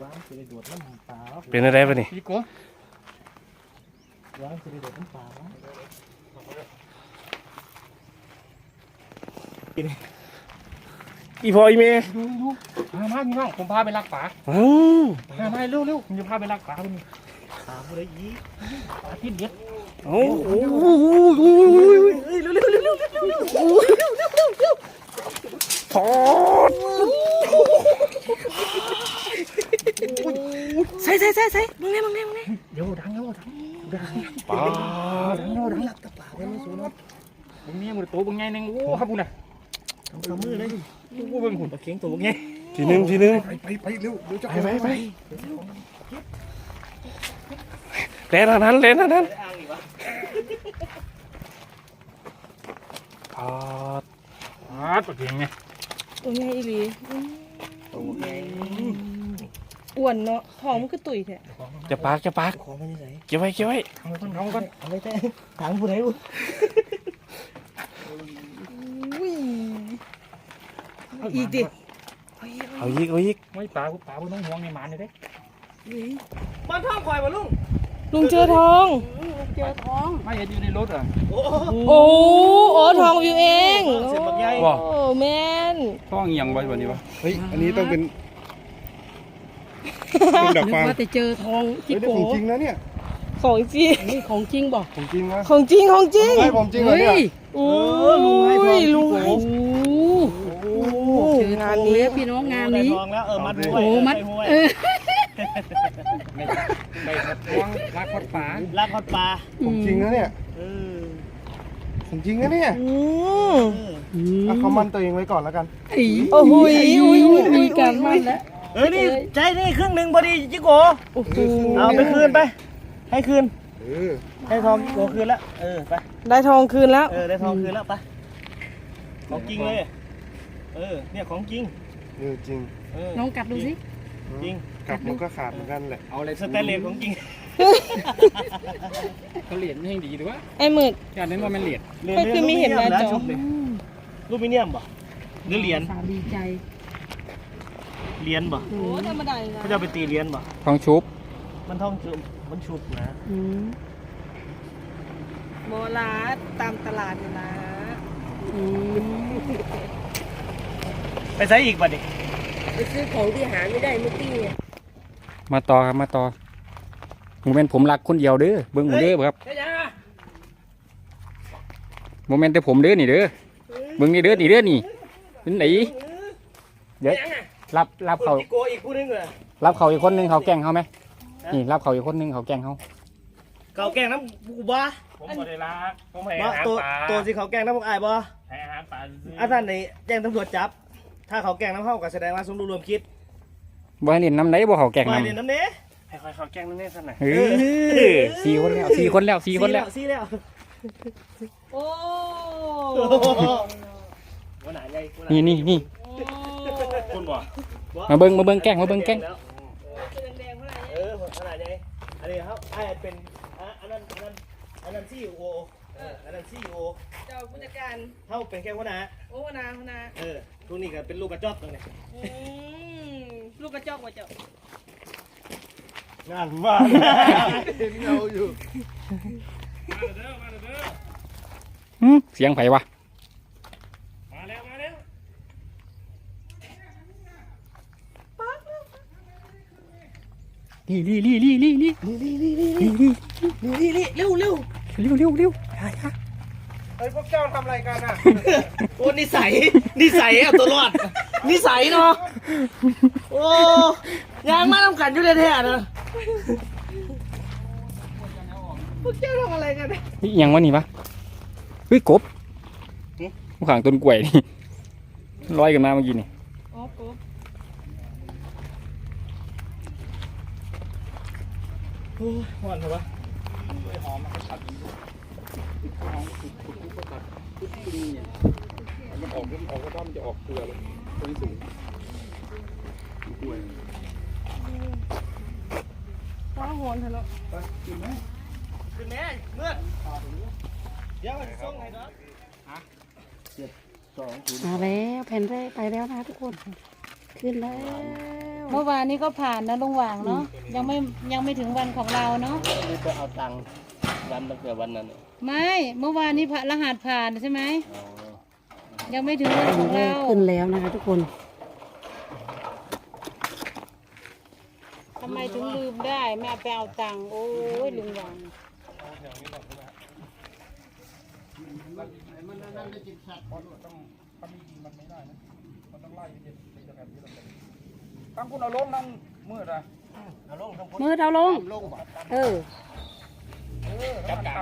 วางสิได้โดดน้ำปลาเป็นอะไรปะนี่พี่โก้วางสิได้โดดน้ำปลาอีพออีเมย์ดูดูมามาพี่น้องผมพาไปลักป่าอ้าวมามาเร็วเร็วผมจะพาไปลักป่าคนนี้ปลาผู้ใดยีป่าที่เด็ดโอ้โหเฮ้ยเร็วเร็วเร็วเร็วเร็วถอด ใส่ใส่ใส่ใส่มึงไงมึงไงมึงไงเดี๋ยวดังเดี๋ยวดังดังปลาดังเดี๋ยวดังหลับตาปลาไว้ไม่สูนบึงเนี้ยมือโตบึงไงนึงโอ้ครับคุน่ะทำมือเลยโอ้เบิ่งหุ่นปลาเข็งตัวไงทีนึงทีนึงไปไปไปเร็วเดี๋ยวจะไปไปไปเล่นอันนั้นเล่นอันนั้นอางอีกวะปลาอ่าตัวเก่งไงตัวไงอีหลีตัวไง อ้วนเนาะท้องมันก็ตุยแท้จะปากจะปากขอมาที่ไหนเก็บไว้เก็บไว้ทำก่อนทำก่อนเอาไปแต่ถังผู้ใดวะอุ้ยเอาอีกดิเอาอีกเอาเอาอีกเอาอีกไม่ป่าป่าบนน้องห่วงในหมาเนี่ยเด้อีกมันท่องคอยวะลุงลุงเจอทอง เจอท้องไม่เห็นอยู่ในรถอะโอ้โอ้โอ้ทองวิวเองเสียงแบบใหญ่โอ้แมนท้องเอียงไว้วันนี้วะเฮ้ยอันนี้ต้องเป็น เป็นดักฟังว่าแต่เจอทองจิโกของจริงนะเนี่ย ของจริง นี่ของจริงบอกของจริงนะของจริงของจริงให้ผมจริงเหรอเฮ้เนี่ย ยโอ้ยลุงให้ทองลุงให้โอ้โหโอ้เจอทงาอนงนี้แล้วพี่น้องงานนี้ ทองแล้วเออมัดโอ้โหมัดเออได้ครับท้องรักพัดป่าลากคอดปลาของจริงนะเนี่ย เออของจริงนะเนี่ยอืมอืมเอาเขามันตัวเองไว้ก่อนแล้วกัน ไอ้โอ้โหยอุ้ยอุ้ยอุ้มียการมั่นแล้ว เอ้ยนี่ใจนี่ครึ่งหนึ่งพอดีจิโกโอ้โหเอาไปคืนไป ให้คืนเออให้ทองจิโกคืนแล้วเออไปได้ทองคืนแล้ว เออได้ทองคืนแล้วไปของจริงเลยเออเนี่ยของจริงเออจริงเออน้องกัดดูสิจริงกลับมันก็ขาดเหมือนกันแหละเอาอะไรสแตนเลสของจริงเขาเหรียญให้ดีด้วยไอ้หมืดอย่างนั้นว่ามันเหรียญเฮ้ยคือมีเห็นหน้าจอลูมิเนียมบ่หรือเหรียญสาวดีใจ เหรียญบ่โอ้ธรรมดาเขาจะเอาไปตีเหรียญบ่ทองชุบมันท่องชุบมันชุบนะอืมโบราณตามตลาดอยู่นะอืมไปใช้อีกบ่ดิไปซื้อของที่หาไม่ได้เมื่อกี้เนี่ยมาต่อครับมาต่อโมเมนต์ผมรักคนเดียวเด้อเบิ้งหมูเด้อครับใช่ยังอะโมเมนต์แต่ผมเด้อนี่เด้อเบิ้งนี่เด้อนี่เด้อนี่เป็นไหนเดี๋ยว รับรับเขาเขาจิโกอีกคู่นึงเหรอรับเขาอีกคนนึงเขาแกล้งเขาไหมนี่รับเขาอีกคนนึงเขาแกล้งเขาเก่าแกงน้ำกูบ้าผมบ่ได้รักผมให้บ่ตัวตัวสิเขาแกงน้ำพวกอายบ่ให้อาหารปลาอาท่านนี่แจ้งตำรวจจับ ถ้าเขาแกงน้ำเข้าก็แสดงว่าสมรู้ร่วมคิดบ่ให้เล่นน้ำไหนบ่เขาแกล้งปล่อยน้ำเรียนน้ำเนี้ยให้คอยเขาแกล้งนั่นแน่สักหน่อยเออสี่คนแล้วสี่คนแล้วสี่คนแล้วสี่แล้วโอ้วันไหนใหญ่วันไหนนี่นี่ นี่คุณบอกมาเบิ้งมาเบิ้งแกล้งมาเบิ้งแกล้งแล้วเออวันไหนใหญ่อันนี้ครับไอ้เป็นอะอันนั้นอันนั้นอันนั้นซี่โอเอออันนั้นซี่โอเจ้าผู้จัดการเท่าเป็นแค่หัวหน้าโอ้วนาหัวนาเออทุกนี้ก็เป็นลูกกระจอกตรงนี้อืมลูกกระจอกว่าเจ้างานว่าเห็นเงาอยู่หึเสียงไผวะ มาแล้วมาแล้ว ลี่ลี่ลี่ลี่ลี่ลี่นี่นี่นี่นี่นี่นี่นี่นี่เร็วเร็วเร็วเร็วเร็วเฮ้ยพวกเจ้าทำอะไรกันอะโอ้นิสัยนิสัยเอาตัวรอดนิสัยเนาะโอ้ยางมาทำกันอยู่เลยแท้ๆนะพวกเจ้าทำอะไรกันอะนี่ยังวะนี่ปะเฮ้ยกบผู้ขังต้นกล้วยนี่ลอยกันมาเมื่อกี้นี่ อ๋อปุ๊บ โอ้ยหอนเหรอวะมันอมอกออกกระท่อมจะออกเกลือเลยตัวนี้สูงกล้วยฟ้าหอนเถอะเนาะขึ้นแม่เมื่อเดี๋ยวมันส่งให้เนาะมาแล้วแผ่นแรกไปแล้วนะทุกคน ขึ้นแล้ว เมื่อวานนี้ก็ผ่านนะลุงหว่างเนาะยังไม่ยังไม่ถึงวันของเราเนาะนี่ไปเอาตังค์วันตั้งแต่วันนั้นน่ะไม่เมื่อวานนี้ผ่านรหัสผ่านใช่ไหมยังไม่ถึงวันของแรเรากขึ้นแล้วนะคะทุกคนทำไมถึงลืมได้ แม่ไปเอาตังค์โอ้ยลุงหว่างตั้ง คุณเอาลงนั่งมืดอะมือเอาลงเออจับกา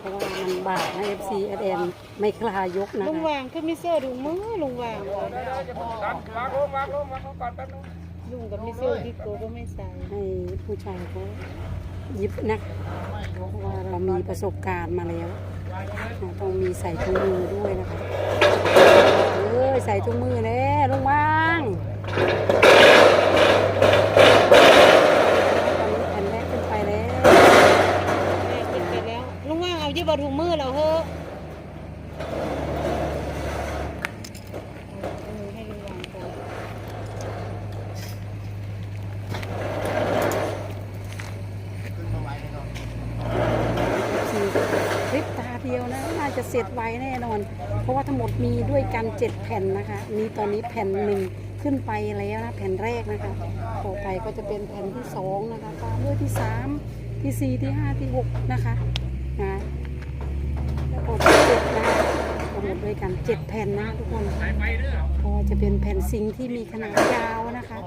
เพราะว่ามันบาดนะ FC เอมไม่กล้ายกนะลุงคะหว่างคือมีเสื้อถุงมือลุงหว่างดันวางลงวางลงวางลงก่อนแป๊บนึงลุงกับมีเสื้อที่โกก็ไม่ใส่ให้ผู้ชายเขาหยิบนะเพราะว่าเรามีประสบการณ์มาแล้วเราต้องมีใส่ถุงมือด้วยนะคะเอ้ยใส่ถุงมือแน่ลงวางตอนนี้แผ่นแรกขึ้นไปแล้ว แม่กินไปแล้วลุงหว่างเอายี่บถุงมือเราเฮ้อะเอามือให้ลุงหว่างก่อน คือคลิปตาเดียวนะน่า จะเสร็จไวแน่นอน เพราะว่าทั้งหมดมีด้วยกันเจ็ดแผ่นนะคะ มีตอนนี้แผ่นหนึ่งขึ้นไปแล้วนะแผ่นแรกนะคะต่อไปก็จะเป็นแผ่นที่สองนะคะตามด้วยที่สามที่สี่ที่ห้าที่หกนะคะนะแล้วก็ที่เจ็ดนะคะทั้งหมดด้วยกันเจ็ดแผ่นนะทุกคนเพราะว่าจะเป็นแผ่นซิงค์ที่มีขนาดยาวนะคะ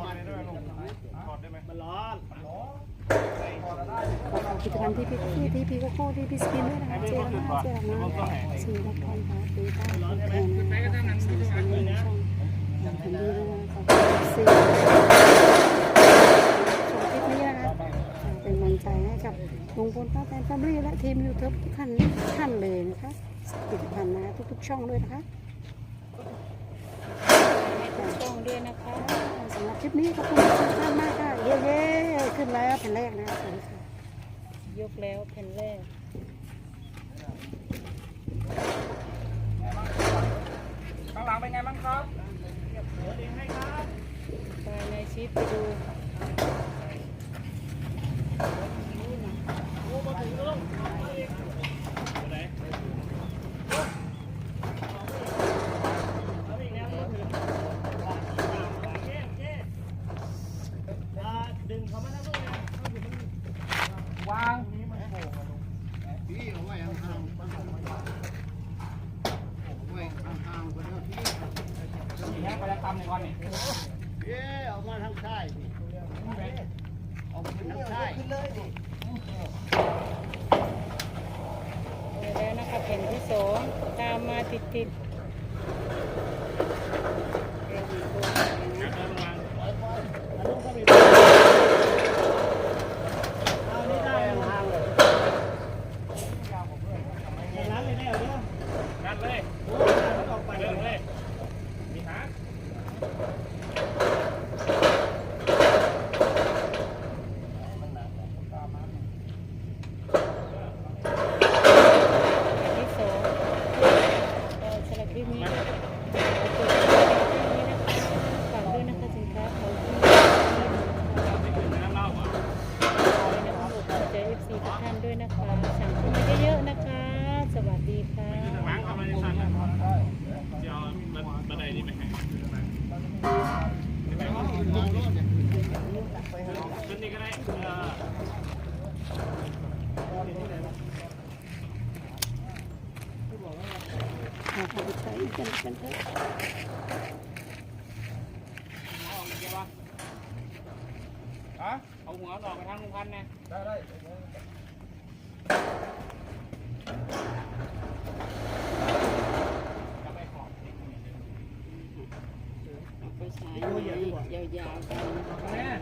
กิจกรรมที่พี่ที่ที่พี่โกโก้ที่พี่สกินด้วยนะคะเจอมาเจอมาสี่ละครค่ะตีใต้แทนนะคะสี่สามหนึ่งช่องแผ่นดีด้วยนะคะสี่ชมคลิปนี้นะคะเป็นกำลังใจให้กับลุงพลป้าแตนฟารี่และทีมยูทูบทุกท่านทุกท่านเลยนะคะผลิตภัณฑ์นะคะทุกๆช่องด้วยนะคะช่องด้วยนะคะสำหรับคลิปนี้ขอบคุณทุกท่านมากค่ะเย้ๆขึ้นแล้วแผ่นแรกนะคะสวัสดีค่ะ ยกแล้วแผ่นแรก ข้างหลังเป็นไงบ้างครับไปในชิปไปดู ดึงเขามาทั้งลูกนะ วาง สี่แห้งไปแล้วตำในวันนี้เย้ออกมาทางใต้ออกมาทางใต้ไปแล้วนะคะแผ่นที่สองตามมาติดติดแผ่นที่สองก็สำหรับคลิปนี้ก็ขอจบคลิปนี้นะคะฝากด้วยนะคะสินค้าของที่นี่นะคะขอให้นะคะหมดใจ FC ทุกท่านด้วยนะคะสั่งเข้ามาเยอะๆนะคะ สวัสดีค่ะ วางเข้ามาในสั่นจะเอาบันไดนี้ไปให้ขึ้นนี่ก็ได้เออ เอาไปใช้ กันกันเถอะเอาหัวออกไปทางลุงพันธ์นะได้ได้ไปใช้ยาวๆกัน